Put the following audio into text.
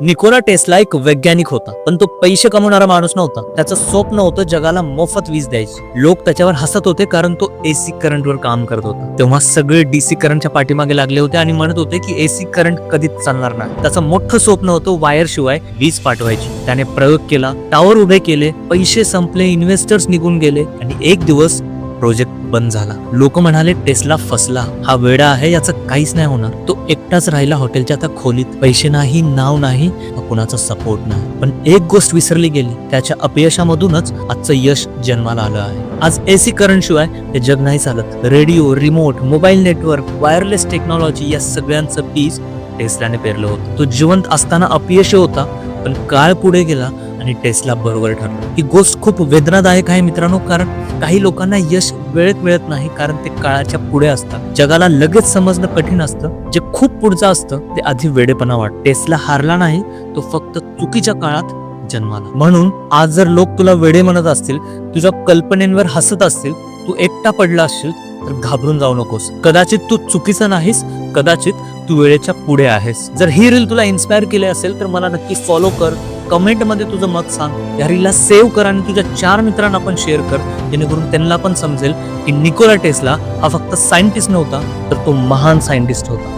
Nikola Tesla एक वैज्ञानिक होता पण तो पैसे कमवणारा माणूस नव्हता. त्याचं स्वप्न होतं जगाला मोफत वीज द्यायची. लोक त्याच्यावर हसत होते कारण तो एसी करंटवर काम करत होता. तेव्हा सगळे डीसी करंटच्या पाठीमागे लागले होते आणि म्हणत होते की एसी करंट कधीच चालणार नाही. त्याचं मोठं स्वप्न होतं वायर शिवाय वीज पाठवायची. त्याने प्रयोग केला टावर उभे केले पैसे संपले इन्व्हेस्टर्स निघून गेले आणि एक दिवस प्रोजेक्ट बंद झाला. लोक म्हणाले टेस्ला फसला. हा वेडा आहे याचं काहीच नाही होणार. तो एकटाच राहिला हॉटेलच्या त्या खोलीत. पैसे नाही नाव नाही कुणाचा सपोर्ट नाही. पण एक गोष्ट विसरली गेली. त्याच्या अपयशामधूनच आजचं यश जन्माला आलं आहे. आज एसी करंट शिवाय हे जग नाही चालत. Radio remote mobile network wireless technology या सगळ्यांचं बीज टेस्लाने पेरलं होतं. तो जिवंत असताना अपयश होता पण काळ पुढे गेला आणि टेस्ला बरोबर ठरलं. ही गोष्ट खूप वेदनादायक आहे मित्रांनो कारण काही लोकांना यश वेळेत मिळत नाही कारण ते काळाच्या पुढे असतात. जगाला लगेच समजणं कठीण असतं. जे खूप पुढचं असतं ते आधी वेडेपणा वाट. टेस्ला हारला नाही तो फक्त चुकीच्या काळात जन्माला. म्हणून आज जर लोक तुला वेडे म्हणत असतील तुझ्या कल्पनेवर हसत असतील तू एकटा पडला असशील तर घाबरून जाऊ नकोस. कदाचित तू चुकीचा नाहीस कदाचित तू वेळेच्या पुढे आहेस. जर ही रील तुला इन्स्पायर केली असेल तर मला नक्की फॉलो कर. कमेंटमध्ये तुझं मत सांग. या रीलला सेव्ह कर आणि तुझ्या चार मित्रांना पण शेअर कर. जेणेकरून त्यांना पण समजेल की निकोला टेस्ला हा फक्त सायंटिस्ट नव्हता तर तो महान सायंटिस्ट होता.